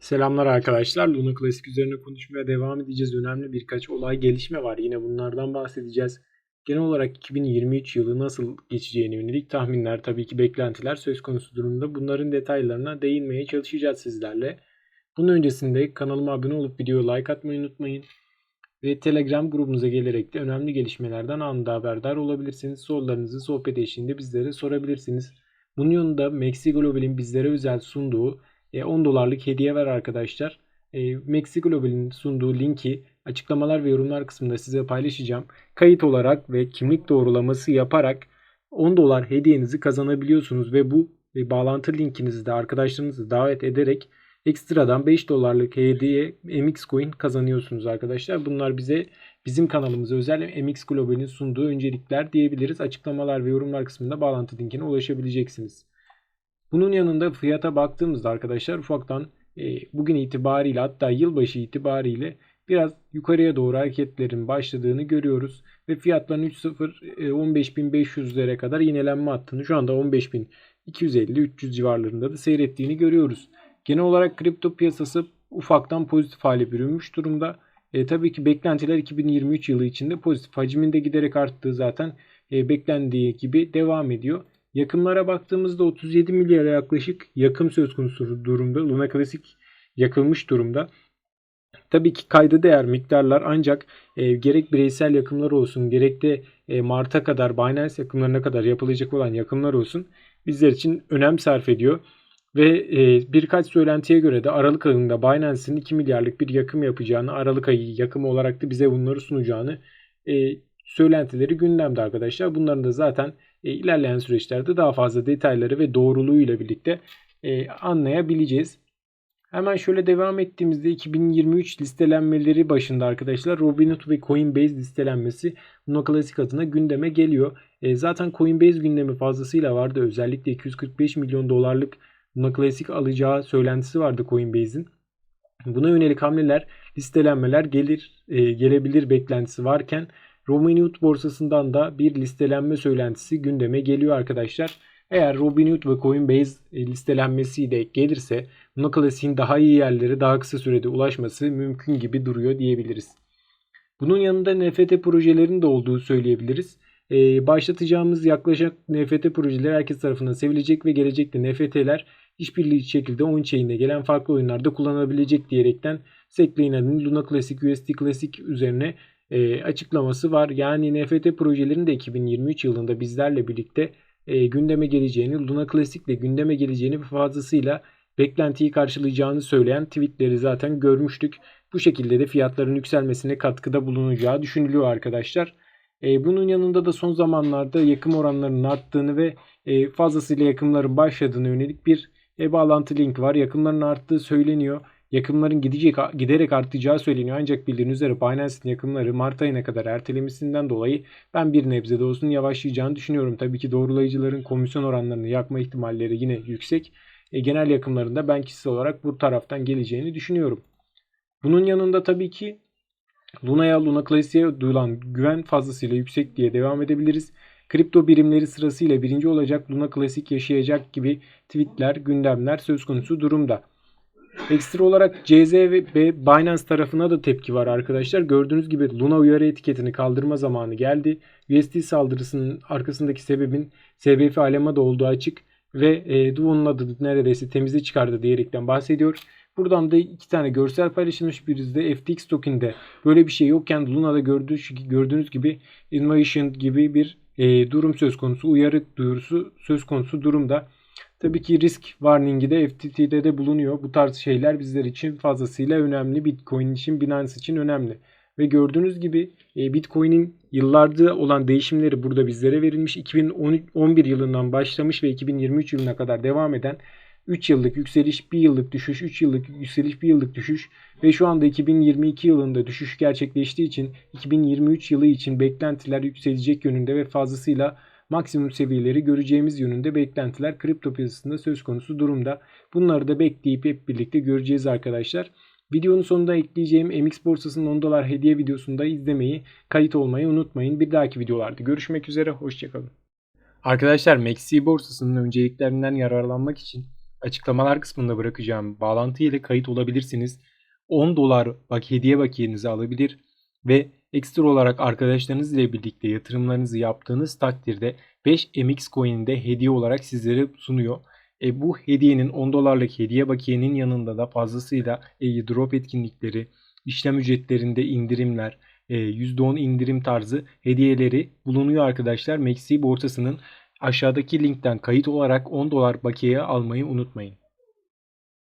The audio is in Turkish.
Selamlar arkadaşlar. Luna Classic üzerine konuşmaya devam edeceğiz. Önemli birkaç olay gelişme var. Yine bunlardan bahsedeceğiz. Genel olarak 2023 yılı nasıl geçeceğine yönelik tahminler, tabii ki beklentiler söz konusu durumda. Bunların detaylarına değinmeye çalışacağız sizlerle. Bunun öncesinde kanalıma abone olup videoya like atmayı unutmayın. Ve Telegram grubumuza gelerek de önemli gelişmelerden anında haberdar olabilirsiniz. Sorularınızı sohbet eşliğinde bizlere sorabilirsiniz. Bunun yanında Maxi Global'in bizlere özel sunduğu 10 dolarlık hediye ver arkadaşlar. E, Maxi Global'in sunduğu linki açıklamalar ve yorumlar kısmında size paylaşacağım. Kayıt olarak ve kimlik doğrulaması yaparak 10 dolar hediyenizi kazanabiliyorsunuz ve bu ve bağlantı linkinizi de arkadaşlarınızı davet ederek ekstradan 5 dolarlık hediye MX Coin kazanıyorsunuz arkadaşlar. Bunlar bize bizim kanalımıza özel MX Global'in sunduğu öncelikler diyebiliriz. Açıklamalar ve yorumlar kısmında bağlantı linkine ulaşabileceksiniz. Bunun yanında fiyata baktığımızda arkadaşlar ufaktan e, bugün itibariyle hatta yılbaşı itibariyle biraz yukarıya doğru hareketlerin başladığını görüyoruz. Ve fiyatların 3.0 e, 15.500'lere kadar yinelenme attığını şu anda 15.250-300 civarlarında da seyrettiğini görüyoruz. Genel olarak kripto piyasası ufaktan pozitif hale bürünmüş durumda. E, tabii ki beklentiler 2023 yılı içinde pozitif. Hacminde giderek arttığı zaten e, beklendiği gibi devam ediyor. Yakımlara baktığımızda 37 milyara yaklaşık yakım söz konusu durumda. Luna Classic yakılmış durumda. Tabii ki kayda değer miktarlar ancak e, gerek bireysel yakımlar olsun gerek de e, Mart'a kadar Binance yakımlarına kadar yapılacak olan yakımlar olsun bizler için önem sarf ediyor. Ve e, birkaç söylentiye göre de Aralık ayında Binance'in 2 milyarlık bir yakım yapacağını, Aralık ayı yakımı olarak da bize bunları sunacağını e, söylentileri gündemde arkadaşlar. Bunların da zaten e, ilerleyen süreçlerde daha fazla detayları ve doğruluğuyla birlikte e, anlayabileceğiz. Hemen şöyle devam ettiğimizde 2023 listelenmeleri başında arkadaşlar Robinhood ve Coinbase listelenmesi Luna Classic adına gündeme geliyor. E, zaten Coinbase gündemi fazlasıyla vardı. Özellikle 245 milyon dolarlık Luna Classic alacağı söylentisi vardı Coinbase'in. Buna yönelik hamleler, listelenmeler gelir e, gelebilir beklentisi varken Robinhood borsasından da bir listelenme söylentisi gündeme geliyor arkadaşlar. Eğer Robinhood ve Coinbase e, listelenmesi de gelirse Luna Classic'in daha iyi yerlere daha kısa sürede ulaşması mümkün gibi duruyor diyebiliriz. Bunun yanında NFT projelerin de olduğu söyleyebiliriz. Ee, başlatacağımız yaklaşık NFT projeleri herkes tarafından sevilecek ve gelecekte NFT'ler işbirliği şekilde oyun chain'de gelen farklı oyunlarda kullanabilecek diyerekten Seklay'ın Luna Classic USD Classic üzerine e, açıklaması var. Yani NFT projelerin de 2023 yılında bizlerle birlikte e, gündeme geleceğini, Luna Classic ile gündeme geleceğini fazlasıyla beklentiyi karşılayacağını söyleyen tweetleri zaten görmüştük. Bu şekilde de fiyatların yükselmesine katkıda bulunacağı düşünülüyor arkadaşlar. E, bunun yanında da son zamanlarda yakım oranlarının arttığını ve e, fazlasıyla yakımların başladığını yönelik bir e, bağlantı link var. Yakımların arttığı söyleniyor yakımların gidecek, giderek artacağı söyleniyor. Ancak bildiğiniz üzere Binance'in yakımları Mart ayına kadar ertelemesinden dolayı ben bir nebze de olsun yavaşlayacağını düşünüyorum. Tabii ki doğrulayıcıların komisyon oranlarını yakma ihtimalleri yine yüksek. E, genel yakımlarında ben kişisel olarak bu taraftan geleceğini düşünüyorum. Bunun yanında tabii ki Luna'ya, Luna Classic'e duyulan güven fazlasıyla yüksek diye devam edebiliriz. Kripto birimleri sırasıyla birinci olacak Luna Classic yaşayacak gibi tweetler, gündemler söz konusu durumda. Ekstra olarak CZ ve Binance tarafına da tepki var arkadaşlar. Gördüğünüz gibi Luna uyarı etiketini kaldırma zamanı geldi. USD saldırısının arkasındaki sebebin SBF Alema'da olduğu açık ve e, Duo'nun adını neredeyse temize çıkardı diyerekten bahsediyor. Buradan da iki tane görsel paylaşılmış birizde FTX token'de böyle bir şey yokken Luna'da gördüğünüz, gördüğünüz gibi Innovation gibi bir e, durum söz konusu, uyarı duyurusu söz konusu durumda. Tabii ki risk warning'i de FTT'de de bulunuyor. Bu tarz şeyler bizler için fazlasıyla önemli. Bitcoin için, Binance için önemli. Ve gördüğünüz gibi e, Bitcoin'in yıllarda olan değişimleri burada bizlere verilmiş. 2011 yılından başlamış ve 2023 yılına kadar devam eden 3 yıllık yükseliş, 1 yıllık düşüş, 3 yıllık yükseliş, 1 yıllık düşüş ve şu anda 2022 yılında düşüş gerçekleştiği için 2023 yılı için beklentiler yükselecek yönünde ve fazlasıyla maksimum seviyeleri göreceğimiz yönünde beklentiler kripto piyasasında söz konusu durumda. Bunları da bekleyip hep birlikte göreceğiz arkadaşlar. Videonun sonunda ekleyeceğim MX borsasının 10 dolar hediye videosunda izlemeyi, kayıt olmayı unutmayın. Bir dahaki videolarda görüşmek üzere, hoşçakalın. Arkadaşlar MXC borsasının önceliklerinden yararlanmak için açıklamalar kısmında bırakacağım bağlantı ile kayıt olabilirsiniz. 10 dolar bak hediye bakiyenizi alabilir ve ekstra olarak arkadaşlarınız ile birlikte yatırımlarınızı yaptığınız takdirde 5 MX coin'i de hediye olarak sizlere sunuyor. E, bu hediyenin 10 dolarlık hediye bakiyenin yanında da fazlasıyla e, drop etkinlikleri, işlem ücretlerinde indirimler, e, %10 indirim tarzı hediyeleri bulunuyor arkadaşlar. Maxi borsasının aşağıdaki linkten kayıt olarak 10 dolar bakiye almayı unutmayın.